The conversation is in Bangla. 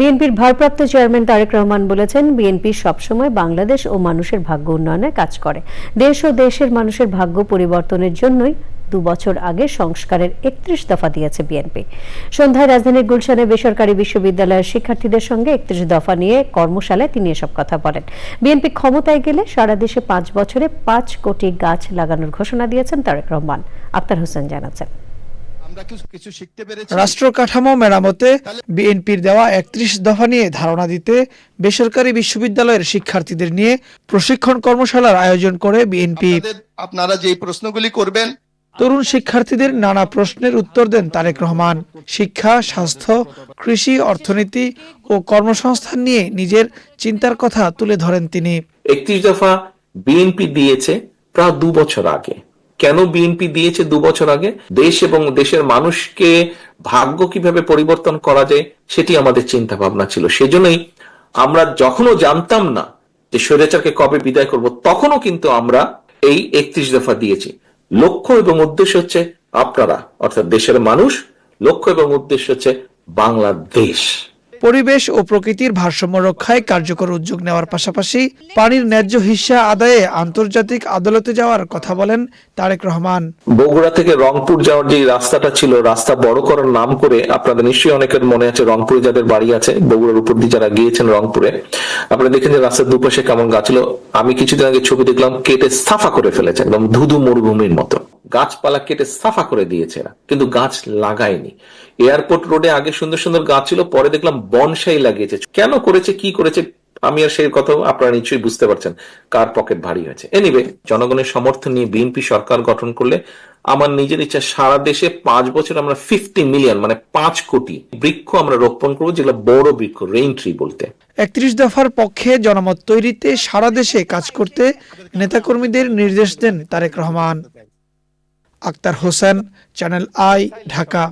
বিএনপির ভারপ্রাপ্ত চেয়ারম্যান তারেক রহমান বলেছেন, বিএনপি সবসময় বাংলাদেশ ও মানুষের ভাগ্য উন্নয়নে কাজ করে। দেশ ও দেশের মানুষের ভাগ্য পরিবর্তনের জন্যই দু বছর আগে সংস্কারের একত্রিশ দফা দিয়েছে বিএনপি। সন্ধ্যায় রাজধানীর গুলশানে বেসরকারি বিশ্ববিদ্যালয়ের শিক্ষার্থীদের সঙ্গে একত্রিশ দফা নিয়ে কর্মশালায় তিনি এসব কথা বলেন। বিএনপি ক্ষমতায় গেলে সারা দেশে পাঁচ বছরে পাঁচ কোটি গাছ লাগানোর ঘোষণা দিয়েছেন তারেক রহমান। আক্তার হোসেন জানাচ্ছেন। রাষ্ট্র কাঠামো মেরামতে বিএনপির দেওয়া একত্রিশ দফা নিয়ে ধারণা দিতে বেসরকারি বিশ্ববিদ্যালয়ের শিক্ষার্থীদের নিয়ে প্রশিক্ষণ কর্মশালার আয়োজন করে বিএনপি। আপনারা যে প্রশ্নগুলি করবেন তরুণ শিক্ষার্থীদের নানা প্রশ্নের উত্তর দেন তারেক রহমান। শিক্ষা স্বাস্থ্য কৃষি অর্থনীতি ও কর্মসংস্থান নিয়ে নিজের চিন্তার কথা তুলে ধরেন তিনি। একত্রিশ দফা বিএনপি দিয়েছে প্রায় দু বছর আগে। কেন বিএনপি দিয়েছে দু বছর আগে? দেশ এবং দেশের মানুষকে ভাগ্য কীভাবে পরিবর্তন করা যায়, সেটি আমাদের চিন্তা ভাবনা ছিল। সেজন্যই আমরা যখনও জানতাম না যে স্বৈরাচারকে কবে বিদায় করব, তখনও কিন্তু আমরা এই একত্রিশ দফা দিয়েছি। লক্ষ্য এবং উদ্দেশ্য হচ্ছে আপনারা, অর্থাৎ দেশের মানুষ, লক্ষ্য এবং উদ্দেশ্য হচ্ছে বাংলাদেশ। পরিবেশ ও প্রকৃতির ভারসাম্য রক্ষায় কার্যকর উদ্যোগ নেওয়ার পাশাপাশি পানির ন্যায্য হিস্সা আদায়ে আন্তর্জাতিক আদালতে যাওয়ার কথা বলেন তারেক রহমান। বগুড়া থেকে রংপুর যাওয়ার যে রাস্তাটা ছিল, রাস্তা বড় করার নাম করে আপনাদের নিশ্চয়ই অনেকের মনে আছে রংপুরে যাদের বাড়ি আছে, বগুড়ার উপর দিয়ে যারা গিয়েছেন রংপুরে, আপনারা দেখেন যে রাস্তার দুপাশে কেমন গাছ ছিল। আমি কিছুদিন আগে ছবি দেখলাম, কেটে সাফা করে ফেলেছে, একদম ধুধু মরুভূমির মতো। গাছপালা কেটে সাফা করে দিয়েছে এরা। কিন্তু গাছ লাগায়নি। এয়ারপোর্ট রোডে আগে সুন্দর সুন্দর গাছ ছিল, পরে দেখলাম বনসাই লাগিয়েছে। কেন করেছে, কি করেছে, আমি আর সেই কথা আপনারা নিশ্চয়ই বুঝতে পারছেন, কার পকেট ভারী হয়েছে। এনিওয়ে জনগণের সমর্থন নিয়ে বিএনপি সরকার গঠন করলে আমার নিজের ইচ্ছা, সারা দেশে পাঁচ বছর আমরা ফিফটি মিলিয়ন মানে পাঁচ কোটি বৃক্ষ আমরা রোপণ করব, যেগুলো বড় বৃক্ষ রেইন ট্রি বলতে। একত্রিশ দফার পক্ষে জনমত তৈরিতে সারা দেশে কাজ করতে নেতাকর্মীদের নির্দেশ দেন Tarique Rahman. Akter Hossain channel I Dhaka.